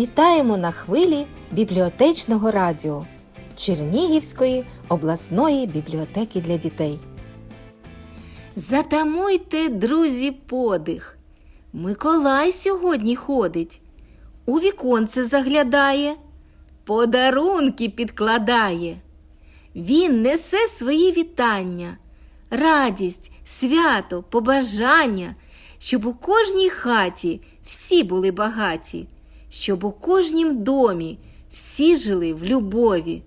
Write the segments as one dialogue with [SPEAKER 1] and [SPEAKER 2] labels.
[SPEAKER 1] Вітаємо на хвилі бібліотечного радіо Чернігівської обласної бібліотеки для дітей. Затамуйте, друзі, подих. Миколай сьогодні ходить, у віконце заглядає, подарунки підкладає. Він несе свої вітання, радість, свято, побажання, щоб у кожній хаті всі були багаті, щоб у кожнім домі всі жили в любові.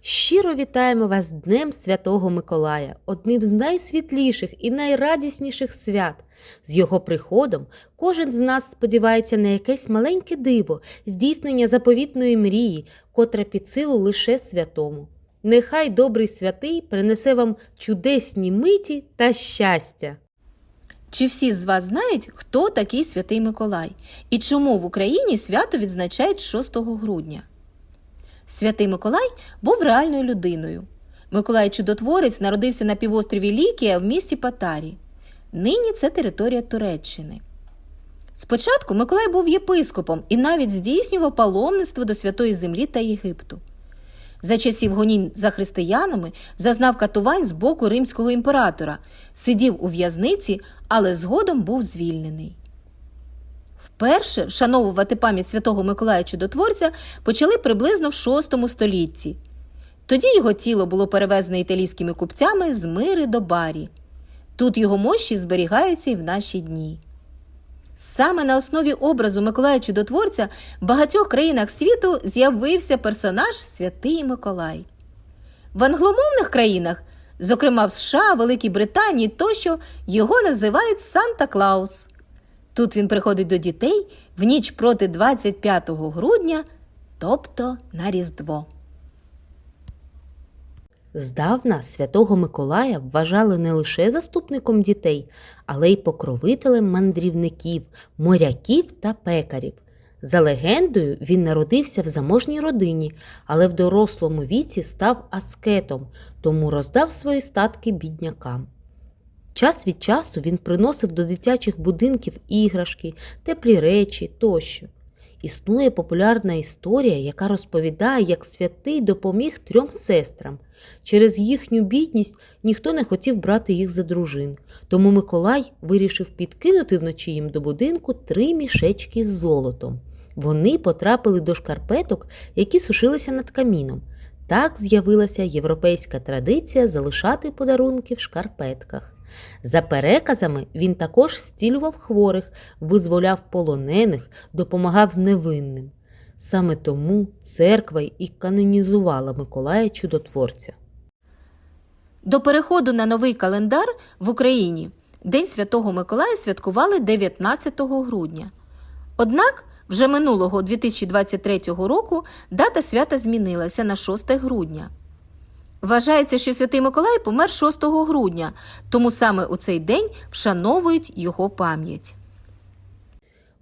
[SPEAKER 2] Щиро вітаємо вас Днем Святого Миколая, одним з найсвітліших і найрадісніших свят. З його приходом кожен з нас сподівається на якесь маленьке диво, здійснення заповітної мрії, котра під силу лише святому. Нехай добрий святий принесе вам чудесні миті та щастя.
[SPEAKER 1] Чи всі з вас знають, хто такий святий Миколай і чому в Україні свято відзначають 6 грудня? Святий Миколай був реальною людиною. Миколай Чудотворець народився на півострові Лікія в місті Патарі. Нині це територія Туреччини. Спочатку Миколай був єпископом і навіть здійснював паломництво до Святої Землі та Єгипту. За часів гонінь за християнами зазнав катувань з боку римського імператора, сидів у в'язниці, але згодом був звільнений. Вперше вшановувати пам'ять святого Миколая Чудотворця почали приблизно в VI столітті. Тоді його тіло було перевезене італійськими купцями з Мири до Барі. Тут його мощі зберігаються і в наші дні. Саме на основі образу Миколая Чудотворця в багатьох країнах світу з'явився персонаж Святий Миколай. В англомовних країнах, зокрема в США, Великій Британії тощо, його називають Санта Клаус. Тут він приходить до дітей в ніч проти 25 грудня, тобто на Різдво.
[SPEAKER 2] Здавна святого Миколая вважали не лише заступником дітей, але й покровителем мандрівників, моряків та пекарів. За легендою, він народився в заможній родині, але в дорослому віці став аскетом, тому роздав свої статки біднякам. Час від часу він приносив до дитячих будинків іграшки, теплі речі тощо. Існує популярна історія, яка розповідає, як святий допоміг трьом сестрам. Через їхню бідність ніхто не хотів брати їх за дружин, тому Миколай вирішив підкинути вночі їм до будинку три мішечки з золотом. Вони потрапили до шкарпеток, які сушилися над каміном. Так з'явилася європейська традиція залишати подарунки в шкарпетках. За переказами, він також зцілював хворих, визволяв полонених, допомагав невинним. Саме тому церква і канонізувала Миколая Чудотворця.
[SPEAKER 1] До переходу на новий календар в Україні День Святого Миколая святкували 19 грудня. Однак вже минулого 2023 року дата свята змінилася на 6 грудня. Вважається, що Святий Миколай помер 6 грудня, тому саме у цей день вшановують його пам'ять.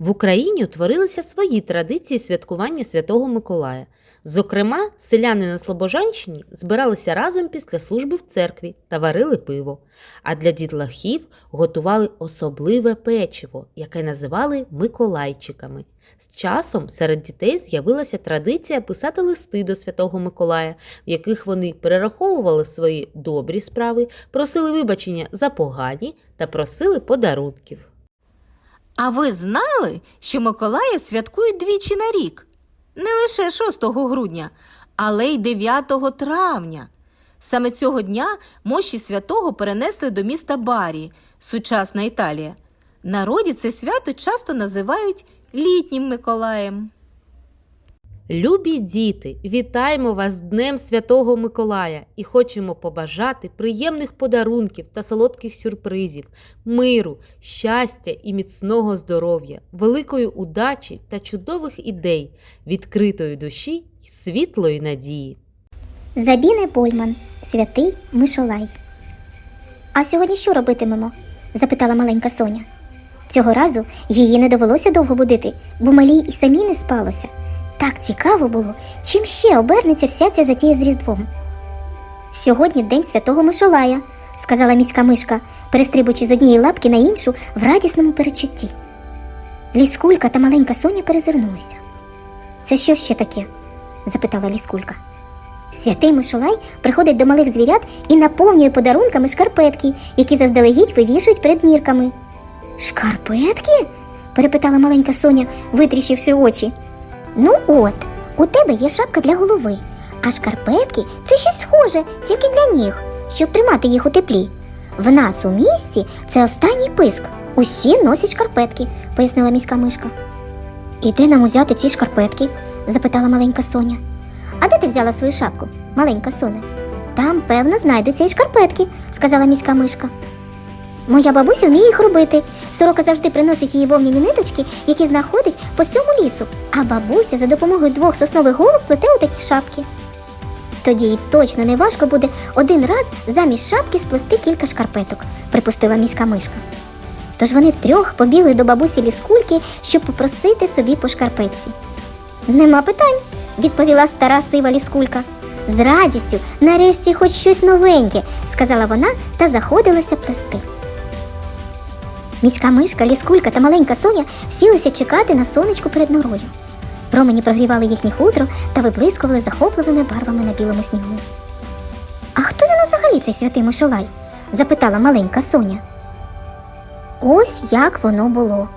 [SPEAKER 2] В Україні утворилися свої традиції святкування Святого Миколая. Зокрема, селяни на Слобожанщині збиралися разом після служби в церкві та варили пиво, а для дітлахів готували особливе печиво, яке називали Миколайчиками. З часом серед дітей з'явилася традиція писати листи до Святого Миколая, в яких вони перераховували свої добрі справи, просили вибачення за погані та просили подарунків.
[SPEAKER 1] А ви знали, що Миколая святкують двічі на рік? Не лише 6 грудня, але й 9 травня. Саме цього дня мощі святого перенесли до міста Барі, сучасна Італія. Народі це свято часто називають літнім Миколаєм.
[SPEAKER 2] Любі діти, вітаємо вас з Днем Святого Миколая і хочемо побажати приємних подарунків та солодких сюрпризів, миру, щастя і міцного здоров'я, великої удачі та чудових ідей, відкритої душі й світлої надії.
[SPEAKER 3] Забіне Больман, святий Мишолай. А сьогодні що робитимемо? запитала маленька Соня. Цього разу її не довелося довго будити, бо малій і самій не спалося. Так цікаво було, чим ще обернеться вся ця затія з Різдвом. Сьогодні день святого Мишолая, сказала міська мишка, перестрибуючи з однієї лапки на іншу в радісному перечутті. Ліскулька та маленька Соня перезирнулися. Це що ще таке? запитала ліскулька. Святий Мишолай приходить до малих звірят і наповнює подарунками шкарпетки, які заздалегідь вивішують перед мірками. Шкарпетки? перепитала маленька Соня, витріщивши очі. Ну от, у тебе є шапка для голови, а шкарпетки це щось схоже, тільки для ніг, щоб тримати їх у теплі. В нас у місті це останній писк. Усі носять шкарпетки, пояснила міська мишка. І де нам узяти ці шкарпетки? запитала маленька Соня. А де ти взяла свою шапку, маленька Соня? Там, певно, знайдуться і шкарпетки, сказала міська мишка. Моя бабуся вміє їх робити. Сорока завжди приносить їй вовняні ниточки, які знаходить по всьому лісу, а бабуся за допомогою двох соснових голок плете у такі шапки. Тоді їй точно не важко буде один раз замість шапки сплести кілька шкарпеток, припустила міська мишка. Тож вони втрьох побігли до бабусі ліскульки, щоб попросити собі по шкарпетці. Нема питань, відповіла стара сива ліскулька. З радістю, нарешті, хоч щось новеньке, сказала вона та заходилася плести. Міська мишка, ліскулька та маленька Соня сілися чекати на сонечку перед норою. Промені прогрівали їхнє хутро та виблискували захопливими барвами на білому снігу. А хто він взагалі цей святий Мишолай? запитала маленька Соня. Ось як воно було,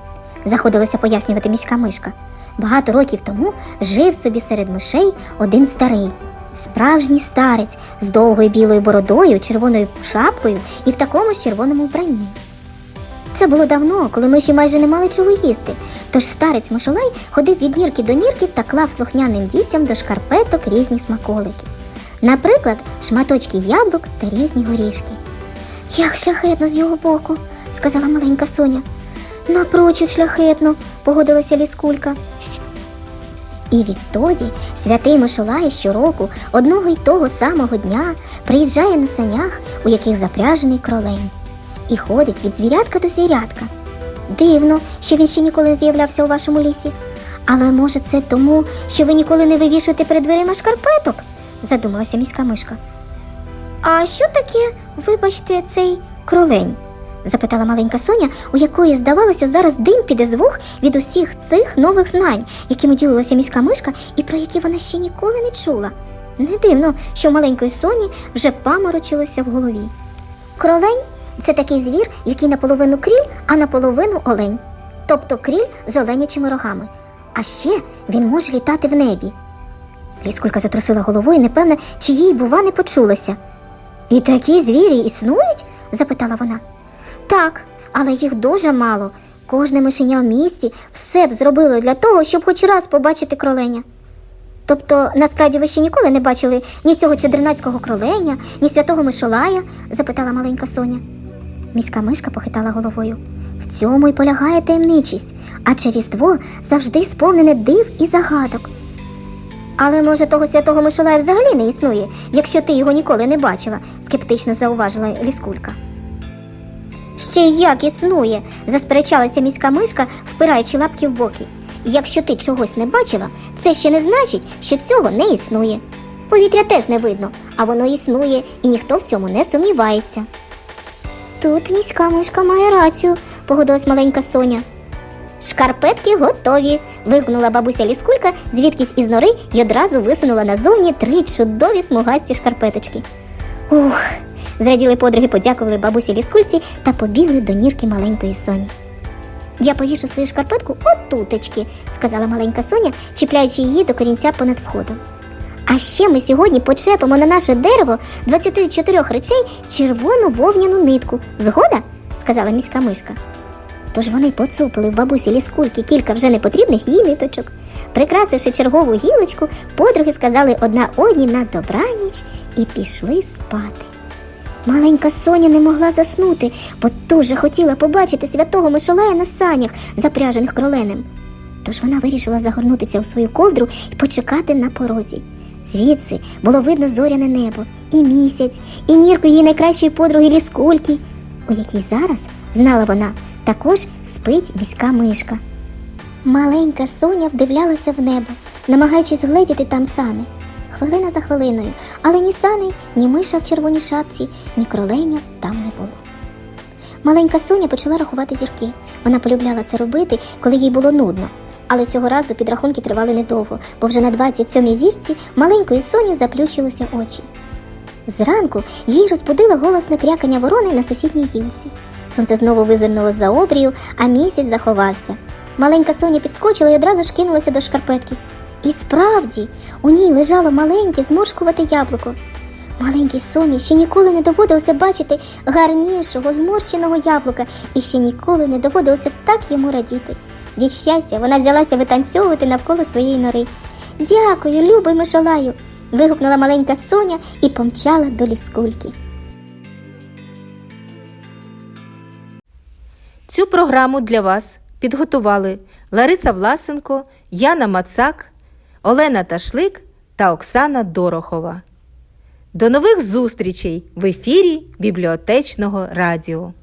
[SPEAKER 3] заходилася пояснювати міська мишка. Багато років тому жив собі серед мишей один старий, справжній старець з довгою білою бородою, червоною шапкою і в такому ж червоному вбранні. Це було давно, коли миші майже не мали чого їсти. Тож старець Мишолай ходив від нірки до нірки та клав слухняним дітям до шкарпеток різні смаколики. Наприклад, шматочки яблук та різні горішки. Як шляхетно з його боку, сказала маленька Соня. Напрочуд шляхетно, погодилася ліскулька. І відтоді святий Мишолай щороку одного й того самого дня приїжджає на санях, у яких запряжений кролень, і ходить від звірятка до звірятка. Дивно, що він ще ніколи не з'являвся у вашому лісі. Але може це тому, що ви ніколи не вивішуєте перед дверима шкарпеток? задумалася міська мишка. А що таке, вибачте, цей кролень? запитала маленька Соня, у якої, здавалося, зараз дим піде з вух від усіх цих нових знань, якими ділилася міська мишка і про які вона ще ніколи не чула. Не дивно, що маленької Соні вже паморочилося в голові. Кролень це такий звір, який наполовину кріль, а наполовину олень. Тобто кріль з оленячими рогами. А ще він може літати в небі. Ліскулька затрусила головою, непевна, чи їй, бува, не почулося. І такі звірі існують? запитала вона. Так, але їх дуже мало. Кожне мишеня в місті все б зробило для того, щоб хоч раз побачити кроленя. Тобто, насправді ви ще ніколи не бачили ні цього чудернацького кроленя, ні святого Мишолая? запитала маленька Соня. Міська мишка похитала головою. В цьому й полягає таємничість, адже Різдво завжди сповнене див і загадок. Але може того святого Мишолая взагалі не існує, якщо ти його ніколи не бачила, скептично зауважила ліскулька. Ще й як існує, засперечалася міська мишка, впираючи лапки в боки. Якщо ти чогось не бачила, це ще не значить, що цього не існує. Повітря теж не видно, а воно існує, і ніхто в цьому не сумнівається. Тут міська мишка має рацію, погодилась маленька Соня. Шкарпетки готові. вигукнула бабуся ліскулька, звідкись із нори й одразу висунула назовні три чудові смугасті шкарпеточки. Ух, зраділи подруги, подякували бабусі ліскульці та побігли до нірки маленької Соні. Я повішу свою шкарпетку отутечки, сказала маленька Соня, чіпляючи її до корінця понад входом. А ще ми сьогодні почепимо на наше дерево 24 речей червону вовняну нитку. Згода? сказала міська мишка. Тож вони поцупили в бабусі ліскульки кілька вже непотрібних їй ниточок. Прикрасивши чергову гілочку, подруги сказали одна одній на добраніч і пішли спати. Маленька Соня не могла заснути, бо дуже хотіла побачити святого Мишолая на санях, запряжених кроленем. Тож вона вирішила загорнутися у свою ковдру і почекати на порозі. Звідси було видно зоряне небо, і місяць, і нірку її найкращої подруги ліскульки, у якій зараз, знала вона, також спить міська мишка. Маленька Соня вдивлялася в небо, намагаючись вгледіти там сани. Хвилина за хвилиною, але ні сани, ні миша в червоній шапці, ні кроленя там не було. Маленька Соня почала рахувати зірки. Вона полюбляла це робити, коли їй було нудно. Але цього разу підрахунки тривали недовго, бо вже на 27-й зірці маленької Соні заплющилися очі. Зранку їй розбудило голосне крякання ворони на сусідній гілці. Сонце знову визирнуло за обрію, а місяць заховався. Маленька Соня підскочила і одразу ж кинулася до шкарпетки. І справді, у ній лежало маленьке зморшкувате яблуко. Маленькій Соні ще ніколи не доводилося бачити гарнішого зморщеного яблука, і ще ніколи не доводилося так йому радіти. Від щастя вона взялася витанцьовувати навколо своєї нори. Дякую, любий Мишолаю. вигукнула маленька Соня і помчала до ліскульки.
[SPEAKER 1] Цю програму для вас підготували Лариса Власенко, Яна Мацак, Олена Ташлик та Оксана Дорохова. До нових зустрічей в ефірі Бібліотечного радіо.